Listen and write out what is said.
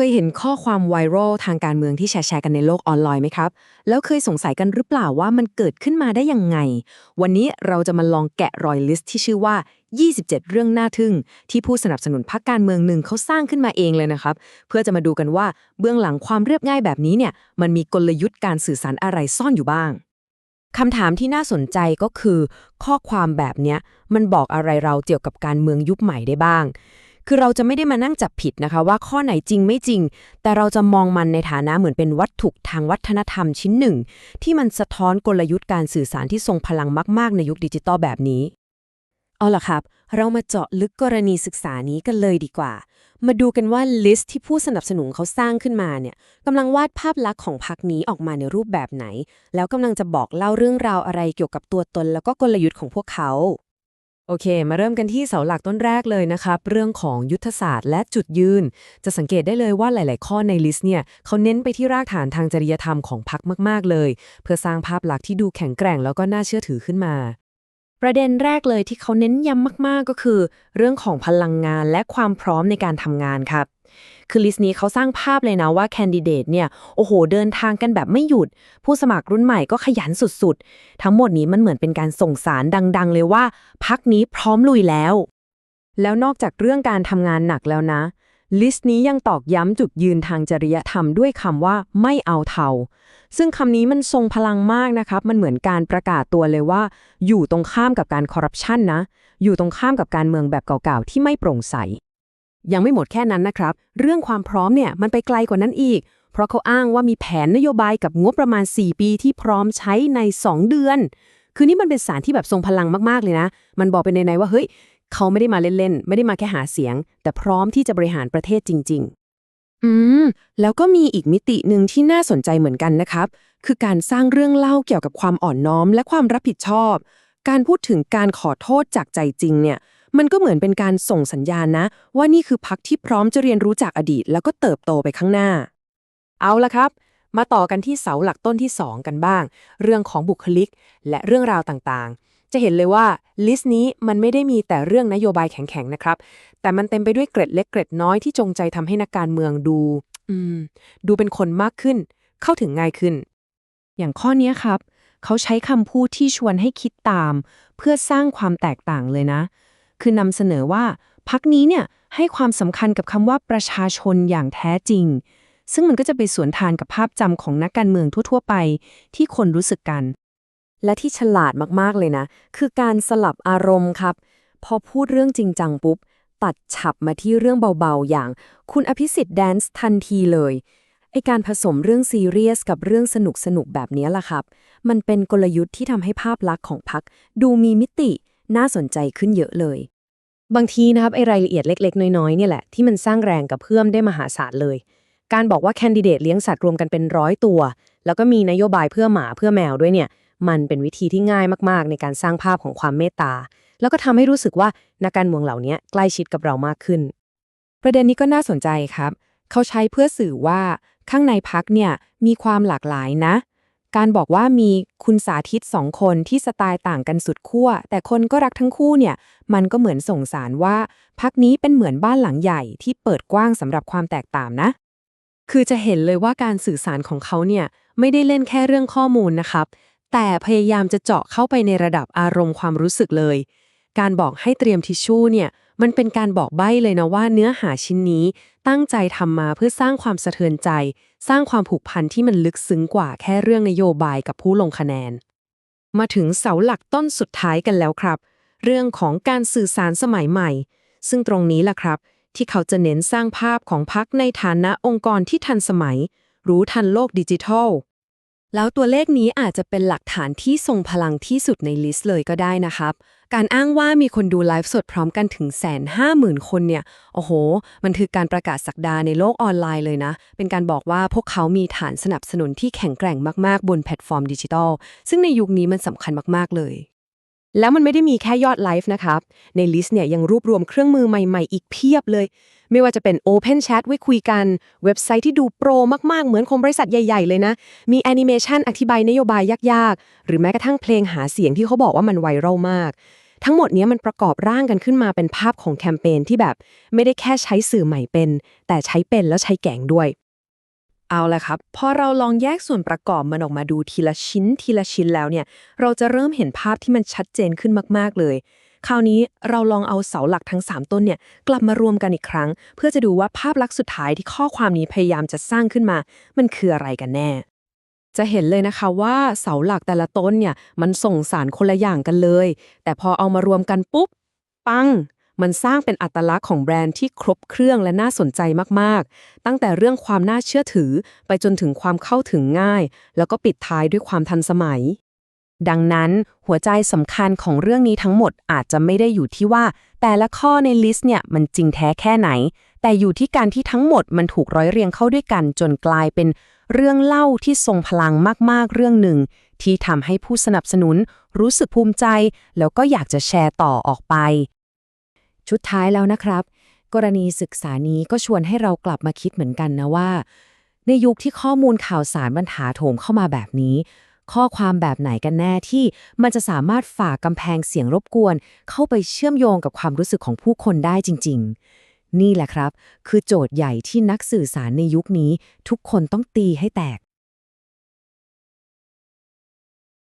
เคยเห็นข้อความไวรัลทางการเมืองที่แชร์กันในโลกออนไลน์ไหมครับ แล้วเคยสงสัยกันหรือเปล่าว่ามันเกิดขึ้นมาได้ยังไง วันนี้เราจะมาลองแกะรอยลิสต์ที่ชื่อว่า 27 เรื่องน่าทึ่ง ที่ผู้สนับสนุนพรรคการเมืองหนึ่งเขาสร้างขึ้นมาเองเลยนะครับ เพื่อจะมาดูกันว่าเบื้องหลังความเรียบง่ายแบบนี้เนี่ย มันมีกลยุทธ์การสื่อสารอะไรซ่อนอยู่บ้างคำถามที่น่าสนใจก็คือ ข้อความแบบเนี้ยมันบอกอะไรเราเกี่ยวกับการเมืองยุคใหม่ได้บ้าง คือเราจะไม่ได้มานั่งจับผิดนะคะ ว่าข้อไหนจริงไม่จริง แต่เราจะมองมันในฐานะเหมือนเป็นวัตถุทางวัฒนธรรมชิ้นหนึ่ง ที่มันสะท้อนกลยุทธ์การสื่อสารที่ทรงพลังมาก ๆ ในยุคดิจิตอลแบบนี้ เอาล่ะครับ เรามาเจาะลึกกรณีศึกษานี้กันเลยดีกว่า มาดูกันว่าลิสต์ที่ผู้สนับสนุนเขาสร้างขึ้นมาเนี่ยกำลังวาดภาพลักษณ์ของพรรคนี้ออกมาในรูปแบบไหน แล้วกำลังจะบอกเล่าเรื่องราวอะไรเกี่ยวกับตัวตน แล้วก็กลยุทธ์ของพวกเขา โอเค มาเริ่มกันที่เสาหลักต้นแรกเลยนะครับ เรื่องของยุทธศาสตร์และจุดยืน จะสังเกตได้เลยว่าหลาย ๆ ข้อในลิสต์เนี่ยเขาเน้นไปที่รากฐานทางจริยธรรมของพรรคมาก ๆ เลย เพื่อสร้างภาพลักษณ์ที่ดูแข็งแกร่งแล้วก็น่าเชื่อถือขึ้นมา ประเด็นแรกเลยที่เขาเน้นย้ำมากๆก็คือ เรื่องของพลังงานและความพร้อมในการทำงานครับ คือลิสต์นี้เขาสร้างภาพเลยนะว่าแคนดิเดตเนี่ย โอ้โห เดินทางกันแบบไม่หยุด ผู้สมัครรุ่นใหม่ก็ขยันสุดๆ ทั้งหมดนี้มันเหมือนเป็นการส่งสารดัง ๆ เลยว่าพักนี้พร้อมลุยแล้ว แล้วนอกจากเรื่องการทำงานหนักแล้วนะ ลิสต์นี้ยังตอกย้ำจุดยืนทางจริยธรรมด้วยคำว่าไม่เอาเทา ซึ่งคำนี้มันทรงพลังมากนะครับ มันเหมือนการประกาศตัวเลยว่า อยู่ตรงข้ามกับการคอร์รัปชันนะ อยู่ตรงข้ามกับการเมืองแบบเก่าๆ ที่ไม่โปร่งใส ยังไม่หมดแค่นั้นนะครับ เรื่องความพร้อมเนี่ยมันไปไกลกว่านั้นอีก เพราะเขาอ้างว่ามีแผนนโยบายกับงบประมาณ 4 ปีที่พร้อมใช้ใน 2 เดือนคือนี่มันเป็นสารที่แบบทรงพลังมาก ๆ เลยนะ มันบอกเป็นในๆว่า เฮ้ย เขาไม่ได้มาเล่นๆ ไม่ได้มาแค่หาเสียง แต่พร้อมที่จะบริหารประเทศจริง ๆ อืม แล้วก็มีอีกมิติหนึ่งที่น่าสนใจเหมือนกันนะครับ คือการสร้างเรื่องเล่าเกี่ยวกับความอ่อนน้อมและความรับผิดชอบ การพูดถึงการขอโทษจากใจจริงเนี่ย มันก็เหมือนเป็นการส่งสัญญาณนะ ว่านี่คือพักที่พร้อมจะเรียนรู้จากอดีต แล้วก็เติบโตไปข้างหน้า เอาละครับ มาต่อกันที่เสาหลักต้นที่ 2 กันบ้าง เรื่องของบุคลิก และเรื่องราวต่างๆ จะเห็นเลยว่าลิสต์นี้มันไม่ได้มีแต่เรื่องนโยบายแข็งๆนะครับ แต่มันเต็มไปด้วยเกร็ดเล็กเกร็ดน้อยที่จงใจทำให้นักการเมืองดูอืมดูเป็นคนมากขึ้น เข้าถึงง่ายขึ้น อย่างข้อนี้ครับ เขาใช้คำพูดที่ชวนให้คิดตาม เพื่อสร้างความแตกต่างเลยนะ คือนำเสนอว่าพักนี้เนี่ยให้ความสำคัญกับคำว่าประชาชนอย่างแท้จริง ซึ่งมันก็จะไปสวนทานกับภาพจำของนักการเมืองทั่ว ๆ ไปที่คนรู้สึกกัน และที่ฉลาดมากๆเลยนะ คือการสลับอารมณ์ครับ พอพูดเรื่องจริงจังปุ๊บ ตัดฉับมาที่เรื่องเบาๆ อย่าง คุณอภิสิทธิ์แดนซ์ทันทีเลยไอการผสมเรื่องซีเรียสกับเรื่องสนุกสนุกๆแบบนี้ล่ะครับ มันเป็นกลยุทธ์ที่ทำให้ภาพลักษณ์ของพรรคดูมีมิติน่าสนใจขึ้นเยอะเลย บางทีนะครับไอรายละเอียดเล็ก ๆ น้อยๆเนี่ยแหละที่มันสร้างแรงกับเพื่อมได้มหาศาลเลย การบอกว่าแคนดิเดตเลี้ยงสัตว์รวมกันเป็นร้อยตัว แล้วก็มีนโยบายเพื่อหมาเพื่อแมวด้วยเนี่ย มันเป็นวิธีที่ง่ายมากๆ ในการสร้างภาพของความเมตตา แล้วก็ทำให้รู้สึกว่านักการเมืองเหล่านี้ใกล้ชิดกับเรามากขึ้น ประเด็นนี้ก็น่าสนใจครับ เขาใช้เพื่อสื่อว่าข้างในพักเนี่ยมีความหลากหลายนะ การบอกว่ามีคุณสาธิตสองคนที่สไตล์ต่างกันสุดขั้ว แต่คนก็รักทั้งคู่เนี่ย มันก็เหมือนส่งสารว่าพักนี้เป็นเหมือนบ้านหลังใหญ่ที่เปิดกว้างสำหรับความแตกต่างนะ คือจะเห็นเลยว่าการสื่อสารของเขาเนี่ยไม่ได้เล่นแค่เรื่องข้อมูลนะครับ แต่พยายามจะเจาะเข้าไปในระดับอารมณ์ความรู้สึกเลย การบอกให้เตรียมทิชชู่เนี่ย มันเป็นการบอกใบ้เลยนะว่าเนื้อหาชิ้นนี้ตั้งใจทำมาเพื่อสร้างความสะเทือนใจ สร้างความผูกพันที่มันลึกซึ้งกว่าแค่เรื่องนโยบายกับผู้ลงคะแนน มาถึงเสาหลักต้นสุดท้ายกันแล้วครับ เรื่องของการสื่อสารสมัยใหม่ ซึ่งตรงนี้ล่ะครับ ที่เขาจะเน้นสร้างภาพของพรรคในฐานะองค์กรที่ทันสมัย รู้ทันโลกดิจิทัล แล้วตัวเลขนี้อาจจะเป็นหลักฐานที่ทรงพลังที่สุดในลิสต์เลยก็ได้นะครับ การอ้างว่ามีคนดูไลฟ์สดพร้อมกันถึงแสนห้าหมื่นคนเนี่ย โอ้โห มันคือการประกาศสักดาในโลกออนไลน์เลยนะ เป็นการบอกว่าพวกเขามีฐานสนับสนุนที่แข็งแกร่งมากๆ บนแพลตฟอร์มดิจิทัล ซึ่งในยุคนี้มันสำคัญมากๆเลย แล้วมันไม่ได้มีแค่ยอดไลฟ์นะครับ ในลิสต์เนี่ยยังรวบรวมเครื่องมือใหม่ ๆ อีกเพียบเลย ไม่ว่าจะเป็น Open Chat ไว้คุยกัน เว็บไซต์ที่ดูโปรมากๆ เหมือนของบริษัทใหญ่ๆ เลยนะ มีแอนิเมชันอธิบายนโยบายยากๆ หรือแม้กระทั่งเพลงหาเสียงที่เขาบอกว่ามันไวรัลมาก ทั้งหมดนี้มันประกอบร่างกันขึ้นมาเป็นภาพของแคมเปญที่แบบ ไม่ได้แค่ใช้สื่อใหม่เป็น แต่ใช้เป็นแล้วใช้แกงด้วยเอาละครับ พอเราลองแยกส่วนประกอบมันออกมาดูทีละชิ้นทีละชิ้นแล้วเนี่ย เราจะเริ่มเห็นภาพที่มันชัดเจนขึ้นมาก ๆ เลย คราวนี้เราลองเอาเสาหลักทั้ง 3 ต้นเนี่ยกลับมารวมกันอีกครั้ง เพื่อจะดูว่าภาพลักษณ์สุดท้ายที่ข้อความนี้พยายามจะสร้างขึ้นมา มันคืออะไรกันแน่ จะเห็นเลยนะคะว่าเสาหลักแต่ละต้นเนี่ยมันส่งสารคนละอย่างกันเลย แต่พอเอามารวมกันปุ๊บ ปังมันสร้างเป็นอัตลักษณ์ของแบรนด์ที่ครบเครื่องและน่าสนใจมาก ๆ ตั้งแต่เรื่องความน่าเชื่อถือไปจนถึงความเข้าถึงง่าย แล้วก็ปิดท้ายด้วยความทันสมัย ดังนั้นหัวใจสำคัญของเรื่องนี้ทั้งหมดอาจจะไม่ได้อยู่ที่ว่า แต่ละข้อในลิสต์เนี่ยมันจริงแท้แค่ไหน แต่อยู่ที่การที่ทั้งหมดมันถูกร้อยเรียงเข้าด้วยกัน จนกลายเป็นเรื่องเล่าที่ทรงพลังมากๆเรื่องหนึ่ง ที่ทำให้ผู้สนับสนุน รู้สึกภูมิใจ แล้วก็อยากจะแชร์ต่อออกไป ชุดท้ายแล้วนะครับ กรณีศึกษานี้ก็ชวนให้เรากลับมาคิดเหมือนกันนะว่า ในยุคที่ข้อมูลข่าวสารมันถาโถมเข้ามาแบบนี้ ข้อความแบบไหนกันแน่ที่มันจะสามารถฝ่ากำแพงเสียงรบกวน เข้าไปเชื่อมโยงกับความรู้สึกของผู้คนได้จริง ๆ นี่แหละครับ คือโจทย์ใหญ่ที่นักสื่อสารในยุคนี้ ทุกคนต้องตีให้แตก